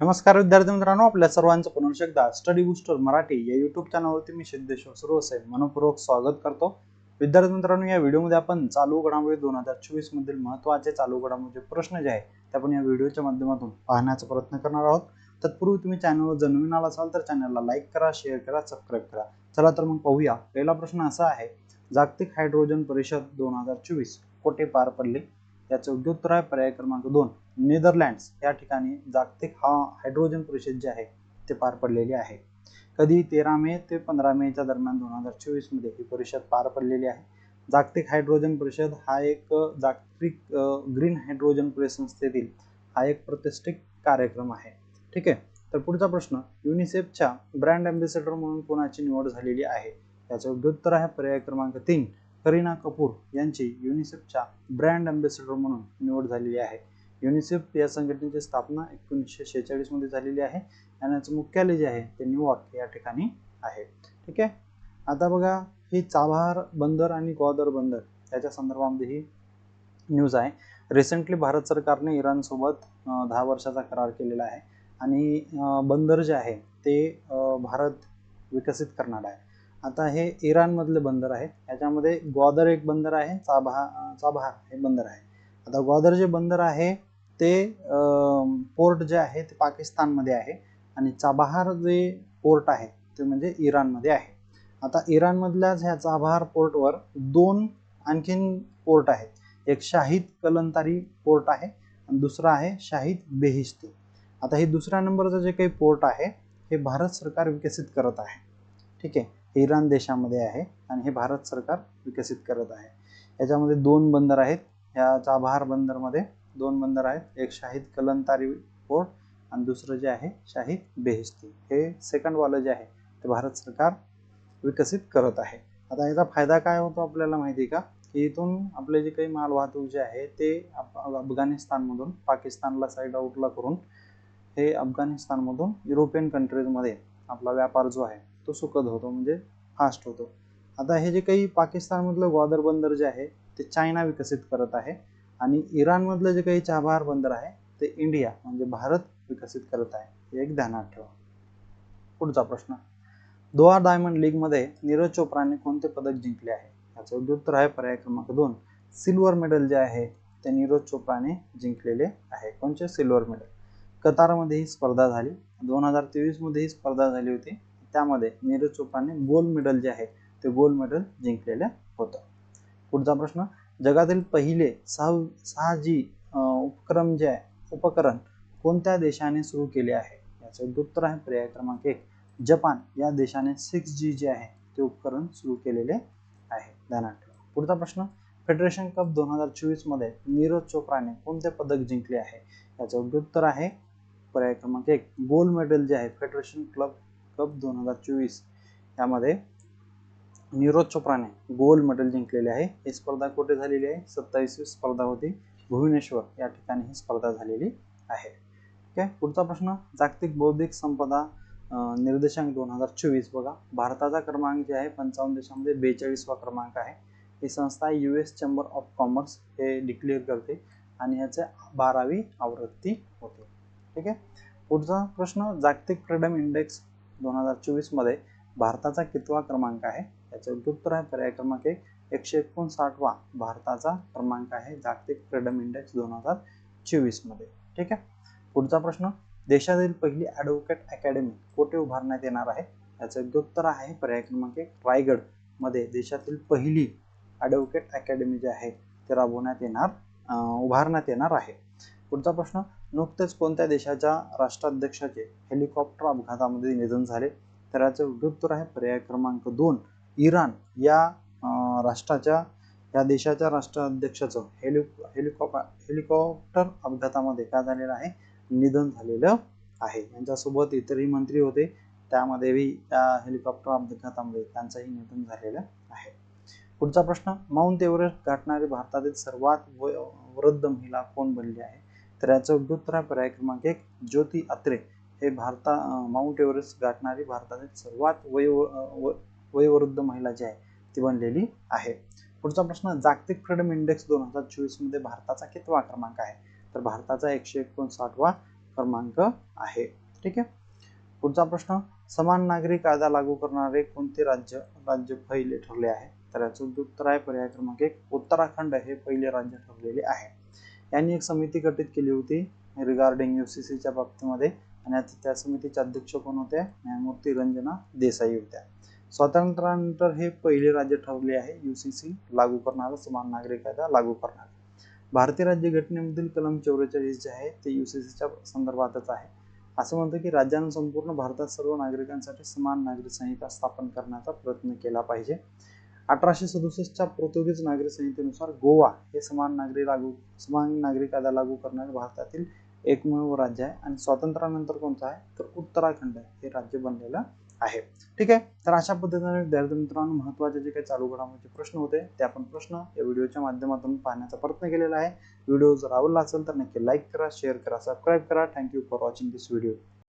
नमस्कार विद्यार्थी मित्रांनो आपल्या सर्वांचं पुन्हा एकदा स्टडी बुस्टर मराठी या युट्यूब चॅनलवरती मी सिद्धेश्वर सर्वसाहेब असेल. मनपूर्वक स्वागत करतो. विद्यार्थी मित्रांनो या व्हिडिओमध्ये आपण चालू घडामोडी दोन हजार चोवीस मधील महत्त्वाचे चालू घडामोडीचे प्रश्न जे आहे ते आपण या व्हिडिओच्या माध्यमातून पाहण्याचा प्रयत्न करणार आहोत. तत्पूर्वी तुम्ही चॅनलवर जर नवीन आला असाल तर चॅनलला लाईक करा शेअर करा सबस्क्राईब करा. चला तर मग पाहूया. पहिला प्रश्न असा आहे जागतिक हायड्रोजन परिषद दोन हजार चोवीस कोठे पार पडले? याचं योग्य उत्तर आहे पर्याय क्रमांक दोन नेदरलँड्स. या ठिकाणी जागतिक हा हायड्रोजन परिषद जे आहे ते पार पडलेली आहे. कधी तेरा मे ते पंधरा मेच्या दरम्यान दोन हजार चोवीसमध्ये ही परिषद पार पडलेली आहे. जागतिक हायड्रोजन परिषद हा एक जागतिक ग्रीन हायड्रोजन परिसंस्थेतील हा एक प्रतिष्ठित कार्यक्रम आहे. ठीक आहे? तर पुढचा प्रश्न युनिसेफच्या ब्रँड अँबॅसेडर म्हणून कोणाची निवड झालेली आहे? याचं योग्य उत्तर आहे पर्याय क्रमांक तीन करीना कपूर यांची युनिसेफच्या ब्रँड अँबॅसेडर म्हणून निवड झालेली आहे. युनिसेफ या संघटनेची स्थापना एकोणीसशे शेहेचाळीसमध्ये झालेली आहे. आणि याचं मुख्यालय जे आहे ते न्यूयॉर्क या ठिकाणी आहे. ठीक आहे? आता बघा ही चाभार बंदर आणि ग्वादर बंदर याच्या संदर्भामध्ये ही न्यूज आहे. रिसेंटली भारत सरकारने इराण सोबत दहा वर्षाचा करार केलेला आहे. आणि बंदर जे आहे ते भारत विकसित करणार आहे. आता हे इराणमधलं बंदर आहे याच्यामध्ये ग्वादर एक बंदर आहे चाबहा चाबहार हे बंदर आहे. आता ग्वादर जे बंदर आहे ते पोर्ट जे आहे ते पाकिस्तानमध्ये आहे आणि चाबहार जे पोर्ट आहे ते म्हणजे इराणमध्ये आहे. आता इराणमधल्याच ह्या चाबहार पोर्टवर दोन आणखीन पोर्ट आहेत. एक शाहिद कलंतारी पोर्ट आहे आणि दुसरा आहे शाहिद बेहिस्ती आता हे दुसऱ्या नंबरचं जे काही पोर्ट आहे हे भारत सरकार विकसित करत आहे. ठीक आहे? इराण देशामध्ये आहे आणि हे भारत सरकार विकसित करत आहे. याच्यामध्ये दोन बंदर आहेत. ह्या चाबहार बंदरमध्ये दोन बंदर आहेत. एक शाहिद कलंतारी पोर्ट आणि दुसरं जे आहे शाहिद बेहिस्ती हे सेकंडवालं जे आहे ते भारत सरकार विकसित करत आहे. आता याचा फायदा काय होतो आपल्याला माहिती का? की इथून आपले जे काही माल वाहतूक जे आहे ते अफगाणिस्तानमधून पाकिस्तानला साईड आउटला करून हे अफगाणिस्तानमधून युरोपियन कंट्रीजमध्ये आपला व्यापार जो आहे तो सुखद होतो म्हणजे फास्ट होतो. आता हे जे काही पाकिस्तानमधलं ग्वादर बंदर जे आहे ते चायना विकसित करत आहे आणि इराणमधलं जे काही चाबहार बंदर आहे ते इंडिया म्हणजे भारत विकसित करत आहे. हे एक ध्यानात ठेवा. पुढचा प्रश्न. दोहा डायमंड लीगमध्ये नीरज चोप्राने कोणते पदक जिंकले आहे? याचं योग्य उत्तर आहे पर्याय क्रमांक दोन. सिल्वर मेडल जे आहे ते नीरज चोप्राने जिंकलेले आहे. कोणते सिल्वर मेडल. कतारमध्ये ही स्पर्धा झाली. दोन हजार तेवीसमध्ये ही स्पर्धा झाली होती. त्यामध्ये नीरज चोप्राने गोल्ड मेडल जे आहे ते गोल्ड मेडल जिंकलेलं होतं. पुढचा प्रश्न जगातील पहिले सहा सहा जी उपक्रम जे आहे उपकरण कोणत्या देशाने सुरू केले आहे? याचं उत्तर आहे पर्याय क्रमांक एक. जपान या देशाने सिक्स जी जे आहे ते उपकरण सुरू केलेले आहे. ध्यानात ठेवा पुढचा प्रश्न फेडरेशन कप दोन हजार चोवीसमध्ये नीरज चोप्राने कोणते पदक जिंकले आहे? याचं उत्तर आहे पर्याय क्रमांक एक. गोल्ड मेडल जे आहे फेडरेशन क्लब कप दोन हजार चोवीस. यामध्ये नीरज चोप्राने गोल्ड मेडल जिंकलेले आहे. ही स्पर्धा कुठे झालेली आहे? सत्तावीसवी स्पर्धा होती. भुवनेश्वर या ठिकाणी ही स्पर्धा झालेली आहे. ठीक आहे पुढचा प्रश्न. जागतिक बौद्धिक संपदा निर्देशांक दोन हजार चोवीस. बघा भारताचा क्रमांक जे आहे पंचावन्न देशामध्ये बेचाळीसवा क्रमांक आहे. ही संस्था U S chamber of commerce हे डिक्लेअर करते आणि ह्याचे बारावी आवृत्ती होते. ठीक आहे? पुढचा प्रश्न. जागतिक फ्रीडम इंडेक्स दोन हजार चोवीसमध्ये भारताचा कितवा क्रमांक आहे? याचं उत्तर आहे पर्याय क्रमांक एक. एकशे एकोणसाठवा भारताचा क्रमांक आहे जागतिक फ्रीडम इंडेक्स दोन हजार चोवीसमध्ये. ठीक आहे? पुढचा प्रश्न. देशातील पहिली ॲडव्होकेट अकॅडमी कोठे उभारण्यात येणार आहे? याचं उत्तर आहे पर्याय क्रमांक एक. रायगडमध्ये देशातील पहिली ॲडव्होकेट अकॅडमी जी आहे ते राबवण्यात येणार उभारण्यात येणार आहे. पुढचा प्रश्न. नुकतेच कोणत्या देशाच्या राष्ट्राध्यक्षाचे हेलिकॉप्टर अपघातामध्ये निधन झाले? तर याचं उत्तर आहे पर्याय क्रमांक दोन. इराण या राष्ट्राच्या या देशाच्या राष्ट्राध्यक्षाचं हेलि हेलिकॉप हेलिकॉप्टर अपघातामध्ये काय झालेलं आहे? निधन झालेलं आहे. यांच्यासोबत इतरही मंत्री होते. त्यामध्येही त्या हेलिकॉप्टर अपघातामध्ये त्यांचंही निधन झालेलं आहे. पुढचा प्रश्न माउंट एव्हरेस्ट गाठणारी भारतातील सर्वात वृद्ध महिला कोण बनली आहे? तर याचं योग्य पर्याय क्रमांक एक ज्योती अत्रे हे भारता माउंट एव्हरेस्ट गाठणारी भारतातील सर्वात वय वयोवृद्ध महिला जी आहे ती बनलेली आहे. पुढचा प्रश्न जागतिक फ्रीडम इंडेक्स दोन हजार चोवीसमध्ये भारताचा कितवा क्रमांक आहे? तर भारताचा एकशे एकोणसाठवा क्रमांक आहे. ठीक आहे? पुढचा प्रश्न समान नागरी कायदा लागू करणारे कोणते राज्य राज्य पहिले ठरले आहे? तर याचं उत्तर आहे पर्याय क्रमांक एक उत्तराखंड हे पहिले राज्य ठरलेले आहे. यांनी एक समिती गठीत केली होती रिगार्डिंग युसीसीच्या बाबतीमध्ये. आणि आता त्या समितीचे अध्यक्ष कोण होते? न्यायमूर्ती रंजना देसाई होत्या. स्वातंत्र्यानंतर हे पहिले राज्य ठरले आहे युसीसी लागू करणारा समान नागरी कायदा लागू करणार. भारतीय राज्य घटनेमधील कलम चौवेचाळीस जे आहे ते युसीसीच्या संदर्भातच आहे. असं म्हणतं की राज्यानं संपूर्ण भारतात सर्व नागरिकांसाठी समान नागरी संहिता स्थापन करण्याचा प्रयत्न केला पाहिजे. अठराशे सदुसष्टच्या पोर्तुगीज नागरी संहितेनुसार गोवा हे समान नागरी लागू समान नागरी कायदा लागू करणारे भारतातील एकमेव राज्य आहे आणि स्वातंत्र्यानंतर कोणतं आहे? तर उत्तराखंड हे राज्य बनलेलं आहे. ठीक आहे? तर अशा पद्धतीने विद्यार्थी मित्रांनो महत्त्वाचे जे काही चालू घडामोडीचे प्रश्न होते ते आपण प्रश्न या व्हिडिओच्या माध्यमातून पाहण्याचा प्रयत्न केलेला आहे. व्हिडिओ जर आवडला असेल तर नक्की लाईक करा शेअर करा सबस्क्राईब करा. Thank you for watching this video